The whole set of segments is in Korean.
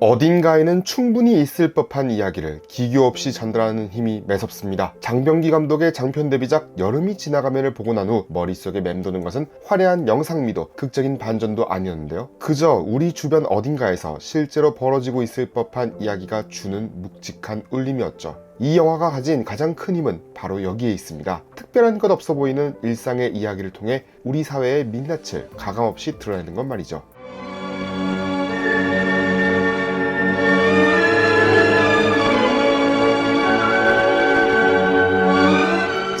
어딘가에는 충분히 있을 법한 이야기를 기교 없이 전달하는 힘이 매섭습니다. 장병기 감독의 장편 데뷔작 여름이 지나가면을 보고 난 후 머릿속에 맴도는 것은 화려한 영상미도 극적인 반전도 아니었는데요. 그저 우리 주변 어딘가에서 실제로 벌어지고 있을 법한 이야기가 주는 묵직한 울림이었죠. 이 영화가 가진 가장 큰 힘은 바로 여기에 있습니다. 특별한 것 없어 보이는 일상의 이야기를 통해 우리 사회의 민낯을 가감없이 드러내는 것 말이죠.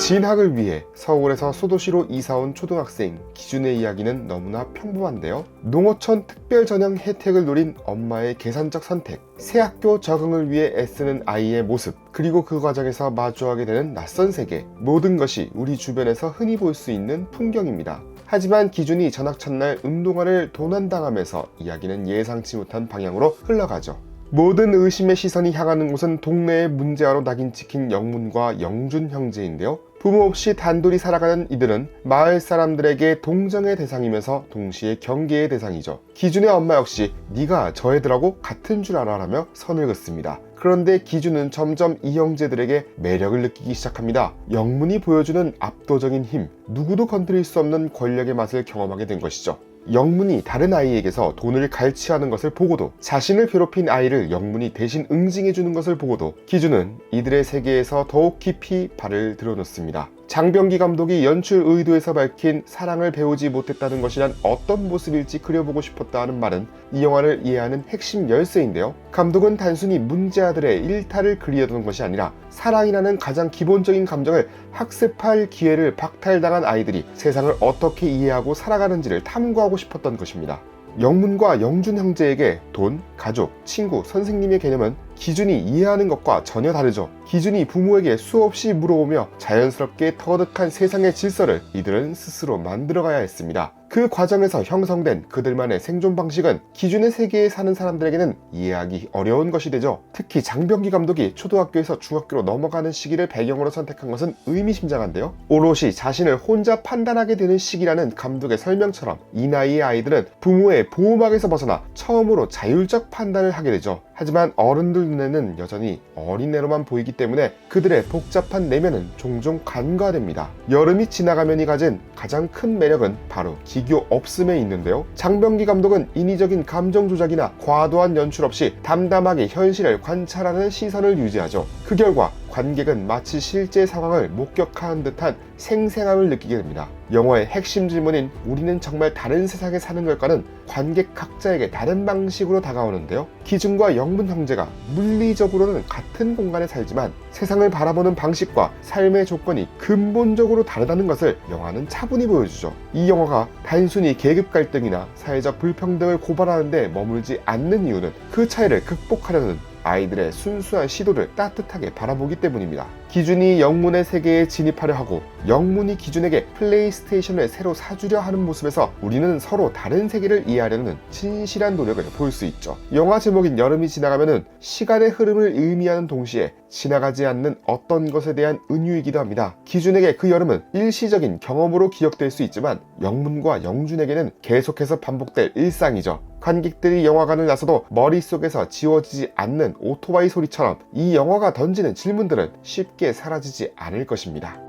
진학을 위해 서울에서 소도시로 이사온 초등학생 기준의 이야기는 너무나 평범한데요. 농어촌 특별 전형 혜택을 노린 엄마의 계산적 선택, 새 학교 적응을 위해 애쓰는 아이의 모습, 그리고 그 과정에서 마주하게 되는 낯선 세계, 모든 것이 우리 주변에서 흔히 볼 수 있는 풍경입니다. 하지만 기준이 전학 첫날 운동화를 도난당하면서 이야기는 예상치 못한 방향으로 흘러가죠. 모든 의심의 시선이 향하는 곳은 동네의 문제아로 낙인 찍힌 영문과 영준 형제인데요. 부모 없이 단둘이 살아가는 이들은 마을 사람들에게 동정의 대상이면서 동시에 경계의 대상이죠. 기준의 엄마 역시 네가 저 애들하고 같은 줄 알아라며 선을 긋습니다. 그런데 기준은 점점 이 형제들에게 매력을 느끼기 시작합니다. 영문이 보여주는 압도적인 힘, 누구도 건드릴 수 없는 권력의 맛을 경험하게 된 것이죠. 영문이 다른 아이에게서 돈을 갈취하는 것을 보고도 자신을 괴롭힌 아이를 영문이 대신 응징해 주는 것을 보고도 기준은 이들의 세계에서 더욱 깊이 발을 들여놓습니다. 장병기 감독이 연출 의도에서 밝힌 사랑을 배우지 못했다는 것이란 어떤 모습일지 그려보고 싶었다는 말은 이 영화를 이해하는 핵심 열쇠인데요. 감독은 단순히 문제아들의 일탈을 그리려던 것이 아니라 사랑이라는 가장 기본적인 감정을 학습할 기회를 박탈당한 아이들이 세상을 어떻게 이해하고 살아가는지를 탐구하고 싶었던 것입니다. 영문과 영준 형제에게 돈, 가족, 친구, 선생님의 개념은 기준이 이해하는 것과 전혀 다르죠. 기준이 부모에게 수없이 물어오며 자연스럽게 터득한 세상의 질서를 이들은 스스로 만들어가야 했습니다. 그 과정에서 형성된 그들만의 생존 방식은 기준의 세계에 사는 사람들에게는 이해하기 어려운 것이 되죠. 특히 장병기 감독이 초등학교에서 중학교로 넘어가는 시기를 배경으로 선택한 것은 의미심장한데요. 오롯이 자신을 혼자 판단하게 되는 시기라는 감독의 설명처럼 이 나이의 아이들은 부모의 보호막에서 벗어나 처음으로 자율적 판단을 하게 되죠. 하지만 어른들 눈에는 여전히 어린애로만 보이기 때문에 그들의 복잡한 내면은 종종 간과됩니다. 여름이 지나가면이 가진 가장 큰 매력은 바로 기교 없음에 있는데요. 장병기 감독은 인위적인 감정 조작이나 과도한 연출 없이 담담하게 현실을 관찰하는 시선을 유지하죠. 그 결과 관객은 마치 실제 상황을 목격하는 듯한 생생함을 느끼게 됩니다. 영화의 핵심 질문인 우리는 정말 다른 세상에 사는 걸까는 관객 각자에게 다른 방식으로 다가오는데요. 기준과 영문 형제가 물리적으로는 같은 공간에 살지만 세상을 바라보는 방식과 삶의 조건이 근본적으로 다르다는 것을 영화는 차분히 보여주죠. 이 영화가 단순히 계급 갈등이나 사회적 불평등을 고발하는데 머물지 않는 이유는 그 차이를 극복하려는 아이들의 순수한 시도를 따뜻하게 바라보기 때문입니다. 기준이 영문의 세계에 진입하려 하고 영문이 기준에게 플레이스테이션을 새로 사주려 하는 모습에서 우리는 서로 다른 세계를 이해하려는 진실한 노력을 볼수 있죠. 영화 제목인 여름이 지나가면은 시간의 흐름을 의미하는 동시에 지나가지 않는 어떤 것에 대한 은유이기도 합니다. 기준에게 그 여름은 일시적인 경험으로 기억될 수 있지만 영문과 영준에게는 계속해서 반복될 일상이죠. 관객들이 영화관을 나서도 머릿속에서 지워지지 않는 오토바이 소리처럼 이 영화가 던지는 질문들은 쉽게 사라지지 않을 것입니다.